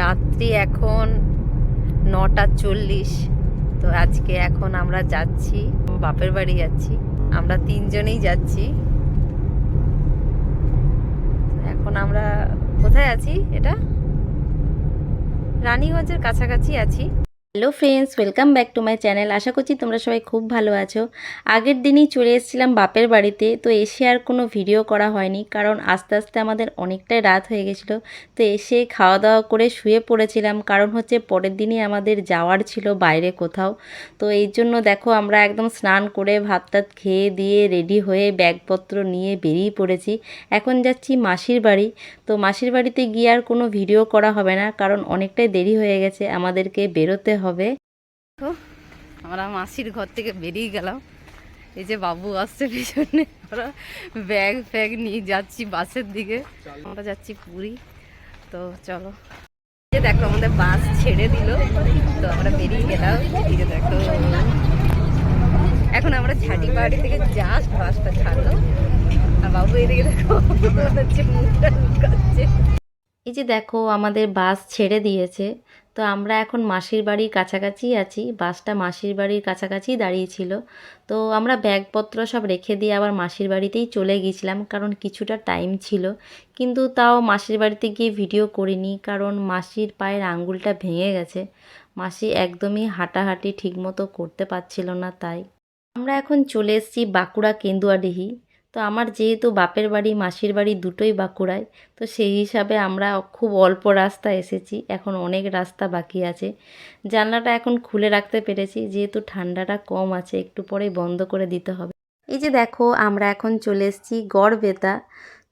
রাত্রি এখন নটা চল্লিশ। তো আজকে এখন আমরা যাচ্ছি, বাপের বাড়ি যাচ্ছি। আমরা তিনজনেই যাচ্ছি। এখন আমরা কোথায় আছি এটা? রানীগঞ্জের কাছাকাছি আছি। Hello friends welcome back to my channel আশা করছি তোমরা সবাই খুব ভালো আছো। আগের দিনই চলে এসেছিলাম বাপের বাড়িতে, তো এসে আর কোনো ভিডিও করা হয়নি, কারণ আস্তে আস্তে আমাদের অনেকটাই রাত হয়ে গেছিল। তো এসে খাওয়া দাওয়া করে শুয়ে পড়েছিলাম, কারণ হচ্ছে পরের দিনই আমাদের যাওয়ার ছিল বাইরে কোথাও। তো এই জন্য দেখো আমরা একদম স্নান করে ভাত টাত খেয়ে দিয়ে রেডি হয়ে ব্যাগপত্র নিয়ে বেরিয়ে পড়েছি। এখন যাচ্ছি মাসির বাড়ি, তো মাসির বাড়িতে গিয়ে আর কোনো ভিডিও করা হবে না, কারণ অনেকটাই দেরি হয়ে গেছে আমাদেরকে বেরোতে হবে। আমরা মাসির ঘর থেকে বেরিয়ে গেলাম। এই যে বাবু আসছে পেছনে আমরা ব্যাগ ফ্যাগ নিয়ে যাচ্ছি বাসের দিকে। আমরা যাচ্ছি পুরী। তো চলো। এই যে দেখো আমাদের বাস ছেড়ে দিল। তো আমরা বেরিয়ে গেলাম। যে দেখো। এখন আমরা ঝাঁটি পাহাড়ি থেকে জাস্ট বাসটা ছাড়লো। আর বাবু এদিকে দেখো মুখটা এই যে দেখো আমাদের বাস ছেড়ে দিয়েছে। তো আমরা এখন মাসির বাড়ির কাছাকাছি আছি। বাসটা মাসির বাড়ির কাছাকাছি দাঁড়িয়েছিল। তো আমরা ব্যাগপত্র সব রেখে দিয়ে আবার মাসির বাড়িতেই চলে গিয়েছিলাম কারণ কিছুটা টাইম ছিল। কিন্তু তাও মাসির বাড়িতে গিয়ে ভিডিও করিনি কারণ মাসির পায়ের আঙ্গুলটা ভেঙে গেছে। মাসি একদমই হাঁটাহাঁটি ঠিকমতো করতে পারছিল না তাই। আমরা এখন চলে এসেছি বাঁকুড়া কেন্দুয়াডিহি। তো আমার যেহেতু বাপের বাড়ি, মাসির বাড়ি দুটোই বাঁকুড়ায়, তো সেই হিসাবে আমরা খুব অল্প রাস্তা এসেছি, এখন অনেক রাস্তা বাকি আছে। জানলাটা এখন খুলে রাখতে পেরেছি, যেহেতু ঠান্ডাটা কম আছে, একটু পরেই বন্ধ করে দিতে হবে। এই যে দেখো, আমরা এখন চলে এসেছি গড়বেতা,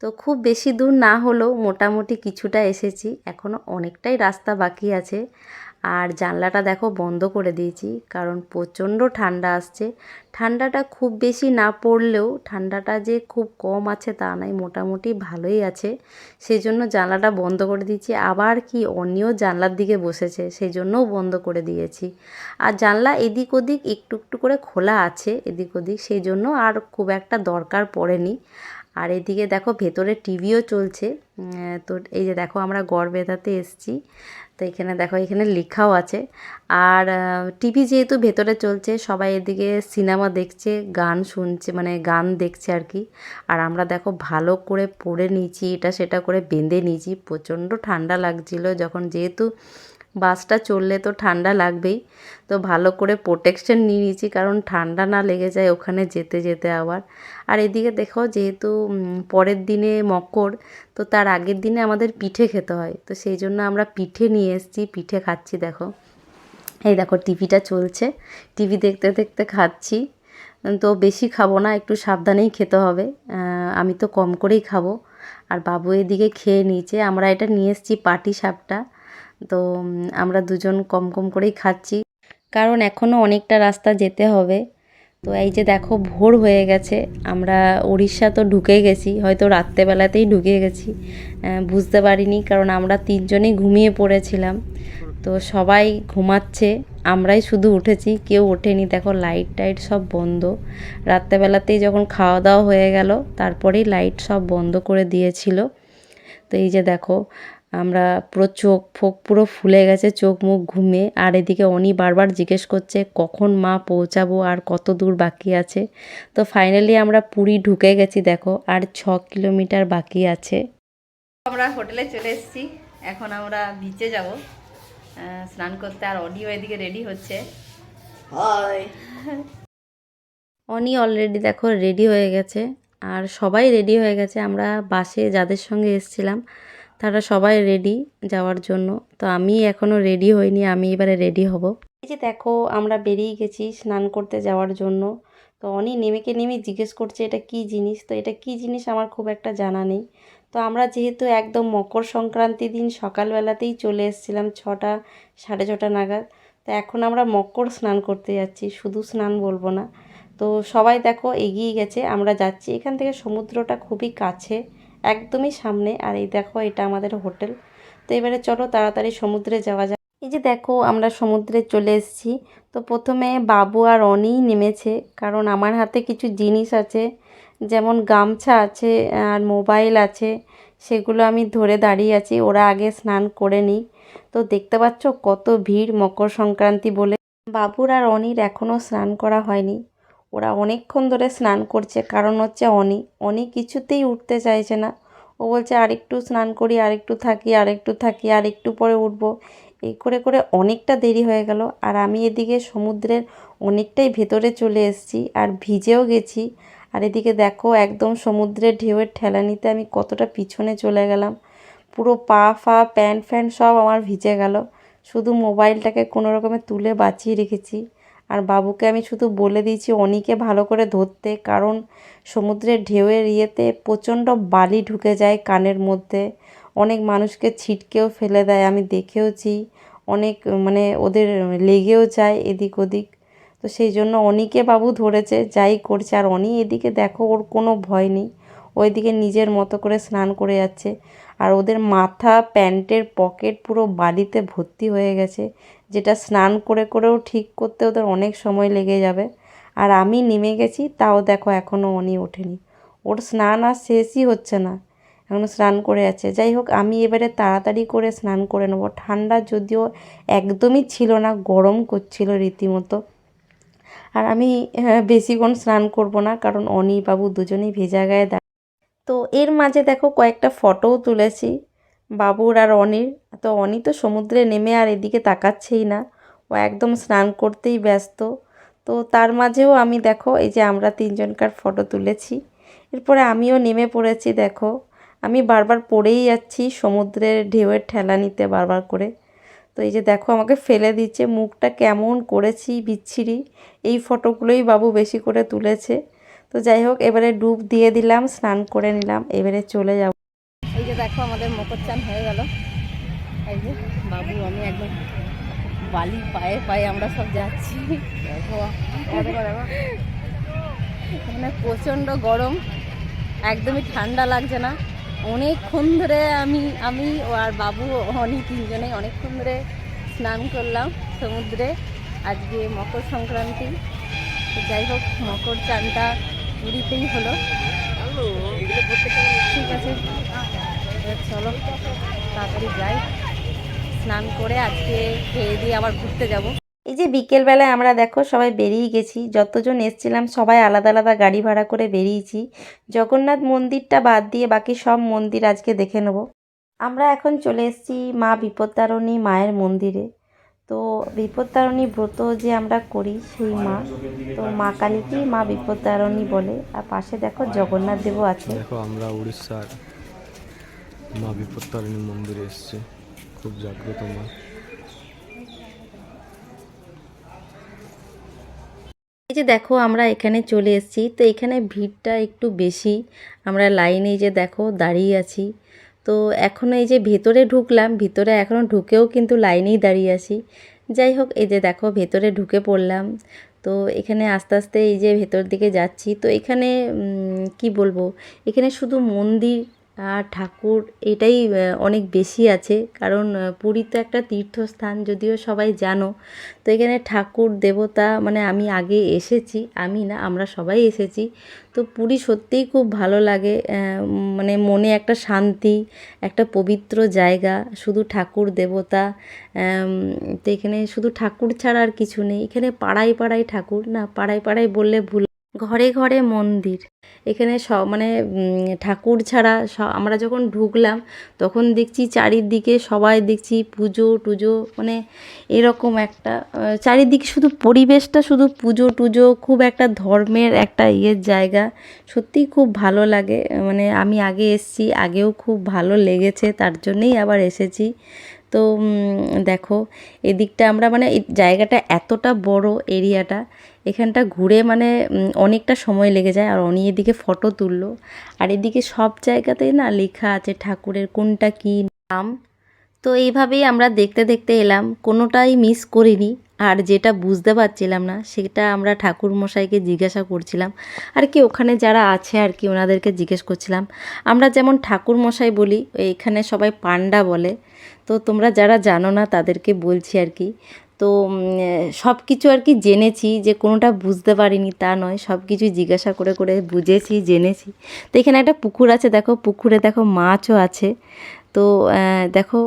তো খুব বেশি দূর না হলেও মোটামুটি কিছুটা এসেছি এখনও অনেকটাই রাস্তা বাকি আছে। আর জানলাটা দেখো বন্ধ করে দিয়েছি, কারণ প্রচণ্ড ঠান্ডা আসছে। ঠান্ডাটা খুব বেশি না পড়লেও ঠান্ডাটা যে খুব কম আছে তা নয়, মোটামুটি ভালোই আছে। সেই জন্য জানলাটা বন্ধ করে দিয়েছি। আবার কি অন্যও জানলার দিকে বসেছে সেই জন্যও বন্ধ করে দিয়েছি। আর জানলা এদিক ওদিক একটু একটু করে খোলা আছে, এদিক ওদিক সেই জন্য আর খুব একটা দরকার পড়েনি। আর এদিকে দেখো ভেতরে টিভিও চলছে। তো এই যে দেখো আমরা গড় বেঁধাতে এসছি। তো এখানে দেখো, এখানে লেখাও আছে। আর টিভি যেহেতু ভেতরে চলছে, সবাই এদিকে সিনেমা দেখছে, গান শুনছে মানে গান দেখছে আর কি। আর আমরা দেখো, ভালো করে পরে নিয়েছি, এটা সেটা করে বেঁধে নিয়েছি, প্রচণ্ড ঠান্ডা লাগছিল যখন যেহেতু বাসটা চললে তো ঠান্ডা লাগবেই। তো ভালো করে প্রোটেকশন নিয়ে নিয়েছি, কারণ ঠান্ডা না লেগে যায় ওখানে যেতে যেতে আবার। আর এদিকে দেখো, যেহেতু পরের দিনে মকর, তো তার আগের দিনে আমাদের পিঠে খেতে হয়। তো সেই জন্য আমরা পিঠে নিয়ে এসেছি, পিঠে খাচ্ছি দেখো। এই দেখো, টিভিটা চলছে। টিভি দেখতে দেখতে খাচ্ছি। তো বেশি খাব না, একটু সাবধানেই খেতে হবে। আমি তো কম করেই খাব। আর বাবু এদিকে খেয়ে নিয়েছে। আমরা এটা নিয়ে এসেছি পাটি সাপটা। তো আমরা দুজন কম কম করেই খাচ্ছি। কারণ এখনও অনেকটা রাস্তা যেতে হবে। তো এই যে দেখো, ভোর হয়ে গেছে। আমরা উড়িষ্যা তো ঢুকে গেছি। হয়তো রাত্রেবেলাতেই ঢুকে গেছি। বুঝতে পারিনি কারণ আমরা তিনজনেই ঘুমিয়ে পড়েছিলাম। তো সবাই ঘুমাচ্ছে। আমরাই শুধু উঠেছি। কেউ ওঠেনি। দেখো, লাইট টাইট সব বন্ধ। রাত্রেবেলাতেই যখন খাওয়া দাওয়া হয়ে গেল, তারপরেই লাইট সব বন্ধ করে দিয়েছিল। তো এই যে দেখো আমরা পুরো চোখ ফোক পুরো ফুলে গেছে চোখ মুখ ঘুমে আর এদিকে অনি বারবার জিজ্ঞেস করছে কখন মা পৌঁছাবো আর কত দূর বাকি আছে? তো ফাইনালি আমরা পুরী ঢুকে গেছি দেখো আর ছ কিলোমিটার বাকি আছে। আমরা হোটেলে চলে এসেছি এখন আমরা বিচে যাব। স্নান করতে আর অডিও এদিকে রেডি হচ্ছে। হাই অনি অলরেডি দেখো রেডি হয়ে গেছে আর সবাই রেডি হয়ে গেছে। আমরা বাসে যাদের সঙ্গে এসেছিলাম তারা সবাই রেডি যাওয়ার জন্য। তো আমি এখনও রেডি হইনি, আমি এবারে রেডি হব। এই যে দেখো, আমরা বেরিয়ে গেছি স্নান করতে যাওয়ার জন্য। তো অনি নেমেকে নেমে জিজ্ঞেস করছে, এটা কি জিনিস? তো এটা কি জিনিস আমার খুব একটা জানা নেই। তো আমরা যেহেতু একদম মকর সংক্রান্তি দিন, সকালবেলাতেই চলে এসেছিলাম ছটা, সাড়ে ছটা নাগাদ। তো এখন আমরা মকর স্নান করতে যাচ্ছি, শুধু স্নান বলব না। তো সবাই দেখো এগিয়ে গেছে, আমরা যাচ্ছি। এখান থেকে সমুদ্রটা খুবই কাছে। একদমই সামনে। আর এই দেখো, এটা আমাদের হোটেল। তো এবারে চলো তাড়াতাড়ি সমুদ্রে যাওয়া যাক। এই যে দেখো, আমরা সমুদ্রে চলে এসেছি। তো প্রথমে বাবু আর অনিই নেমেছে, কারণ আমার হাতে কিছু জিনিস আছে, যেমন গামছা আছে, আর মোবাইল আছে, সেগুলো আমি ধরে দাঁড়িয়ে আছি। ওরা আগে স্নান করে নিই তো দেখতে পাচ্ছ কত ভিড় মকর সংক্রান্তি বলে। বাবুর আর অনির এখনও স্নান করা হয়নি। ওরা অনেকক্ষণ ধরে স্নান করছে। কারণ হচ্ছে অনি অনি কিছুতেই উঠতে চাইছে না। ও বলছে, আরেকটু স্নান করি, আরেকটু থাকি আরেকটু থাকি আর একটু পরে উঠবো। এই করে করে অনেকটা দেরি হয়ে গেল। আর আমি এদিকে সমুদ্রের অনেকটাই ভেতরে চলে এসেছি আর ভিজেও গেছি। আর এদিকে দেখো, একদম সমুদ্রের ঢেউয়ের ঠেলা নিতে আমি কতটা পিছনে চলে গেলাম। পুরো পা, ফা, প্যান্ট, ফ্যান্ট সব আমার ভিজে গেল। শুধু মোবাইলটাকে কোনো রকমে তুলে বাঁচিয়ে রেখেছি। আর বাবুকে আমি শুধু বলে দিয়েছি অনিকে ভালো করে ধরতে, কারণ সমুদ্রের ঢেউয়ের ইয়েতে প্রচণ্ড বালি ঢুকে যায় কানের মধ্যে। অনেক মানুষকে ছিটকেও ফেলে দেয়, আমি দেখেওছি। অনেক মানে ওদের লেগেও যায় এদিক ওদিক। তো সেই জন্য অনিকে বাবু ধরেছে, যাই করছে। আর অনি এদিকে দেখো, ওর কোনো ভয় নেই। ওইদিকে নিজের মতো করে স্নান করে যাচ্ছে। আর ওদের মাথা প্যান্টের পকেট পুরো বালিতে ভর্তি হয়ে গেছে। যেটা স্নান করে করেও ঠিক করতে ওদের অনেক সময় লেগে যাবে। আর আমি নেমে গেছি তাও দেখো এখনও অনি ওঠেনি। ওর স্নান আর শেষই হচ্ছে না এখনও স্নান করে আছে। যাই হোক আমি এবারে তাড়াতাড়ি করে স্নান করে নেব। ঠান্ডা যদিও একদমই ছিল না গরম করছিল রীতিমতো। আর আমি হ্যাঁ, বেশিক্ষণ স্নান করব না কারণ অনি বাবু দুজনেই ভেজা গায়ে তো এর মাঝে দেখো কয়েকটা ফটোও তুলেছি, বাবুর আর অনির। তো অনি তো সমুদ্রে নেমে আর এদিকে তাকাচ্ছেই না, ও একদম স্নান করতেই ব্যস্ত। তো তার মাঝেও আমি দেখো, এই যে আমরা তিনজনকার ফটো তুলেছি। এরপরে আমিও নেমে পড়েছি দেখো। আমি বারবার পড়েই যাচ্ছি সমুদ্রের ঢেউয়ের ঠেলা নিতে বারবার করে। তো এই যে দেখো আমাকে ফেলে দিচ্ছে, মুখটা কেমন করেছি বিচ্ছিরি। এই ফটোগুলোই বাবু বেশি করে তুলেছে। তো যাই হোক, এবারে ডুব দিয়ে দিলাম, স্নান করে নিলাম, এবারে চলে যাব। এই যে দেখো আমাদের মকর চান হয়ে গেল। এই যে বাবু, আমি একদম বালি পায়ে পায়ে আমরা সব যাচ্ছি। এখানে প্রচণ্ড গরম, একদমই ঠান্ডা লাগছে না। অনেকক্ষণ ধরে আমি আমি আর বাবু অনেক তিনজনে অনেকক্ষণ ধরে স্নান করলাম সমুদ্রে। আজকে মকর সংক্রান্তি। যাই হোক, মকর চানটা পুরীতেই হলো। ঠিক আছে। চলো, তাড়াতাড়ি যাই। স্নান করে আজকে খেয়ে দিয়ে আবার ঘুরতে যাব। এই যে বিকেলবেলায় আমরা দেখো সবাই বেরিয়ে গেছি, যতজন এসছিলাম সবাই আলাদা আলাদা গাড়ি ভাড়া করে বেরিয়েছি। জগন্নাথ মন্দিরটা বাদ দিয়ে বাকি সব মন্দির আজকে দেখে নেব। আমরা এখন চলে এসেছি মা বিপত্তারণী মায়ের মন্দিরে। তো বিপত্তারণী ব্রত যে আমরা করি সেই মা তো মা কালীকেই মা বিপত্তারণী বলে। আর পাশে দেখো জগন্নাথ দেবও আছে। দেখো আমরা উড়িষ্যার মা বিপত্তারিণী মন্দিরে এসেছি। খুব জাগ্রত মা। এই যে দেখো আমরা এখানে চলে এসেছি। তো এখানে ভিড়টা একটু বেশি। আমরা লাইনে যে দেখো দাঁড়িয়ে আছি। তো এখন এই যে ভেতরে ঢুকলাম, ভিতরে এখনও ঢুকেও কিন্তু লাইনেই দাঁড়িয়ে আছি। যাই হোক, এই যে দেখো ভেতরে ঢুকে পড়লাম। তো এখানে আস্তে আস্তে এই যে ভেতর দিকে যাচ্ছি। তো এখানে কি বলব? এখানে শুধু মন্দির আর ঠাকুর এটাই অনেক বেশি আছে। কারণ পুরী তো একটা তীর্থস্থান, যদিও সবাই জানো। তো এখানে ঠাকুর, দেবতা মানে আমি আগে এসেছি, আমি না, আমরা সবাই এসেছি। তো পুরী সত্যিই খুব ভালো লাগে মানে মনে একটা শান্তি, একটা পবিত্র জায়গা, শুধু ঠাকুর, দেবতা তো এখানে শুধু ঠাকুর ছাড়া আর কিছু নেই। এখানে পাড়ায় পাড়ায় ঠাকুর, না, পাড়ায় পাড়ায় বললে ভুল ঘরে ঘরে মন্দির। এখানে সব মানে ঠাকুর ছাড়া স- আমরা যখন ঢুকলাম, তখন দেখছি চারিদিকে সবাই দেখছি পুজো টুজো মানে এরকম একটা চারিদিকে শুধু পরিবেশটা শুধু পুজো টুজো, খুব একটা ধর্মের একটা ইয়ের জায়গা। সত্যিই খুব ভালো লাগে। মানে আমি আগে এসেছি, আগেও খুব ভালো লেগেছে, তার জন্যেই আবার এসেছি। তো দেখো, এদিকটা আমরা মানে জায়গাটা এতটা বড় এরিয়াটা, এখানটা ঘুরে মানে অনেকটা সময় লেগে যায়। আর অনি এদিকে ফটো তুললো। আর এদিকে সব জায়গাতেই না লেখা আছে ঠাকুরের কোনটা কী নাম। তো এইভাবেই আমরা দেখতে দেখতে এলাম। কোনোটাই মিস করিনি। আর যেটা বুঝতে পারছিলাম না, সেটা আমরা ঠাকুর মশাইকে জিজ্ঞাসা করছিলাম। আর কি, ওখানে যারা আছে আর কি, ওনাদেরকে জিজ্ঞেস করছিলাম। আমরা যেমন ঠাকুর মশাই বলি, এখানে সবাই পান্ডা বলে। তো তোমরা যারা জানো না, তাদেরকে বলছি আর কি। তো সব কিছু আর কি জেনেছি, যে কোনোটা বুঝতে পারিনি তা নয়, সব কিছু জিজ্ঞাসা করে করে বুঝেছি, জেনেছি। তো এখানে একটা পুকুর আছে, দেখো, পুকুরে দেখো মাছও আছে। তো দেখো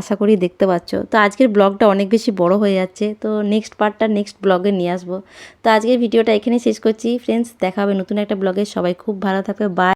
আশা করি দেখতে পাচ্ছ। তো আজকের ব্লগটা অনেক বেশি বড় হয়ে যাচ্ছে। তো নেক্সট পার্টটা নেক্সট ব্লগে নিয়ে আসব। তো আজকের ভিডিওটা এখানে শেষ করছি। ফ্রেন্ডস দেখা হবে নতুন একটা ব্লগে। সবাই খুব ভালো থাকবে। বাই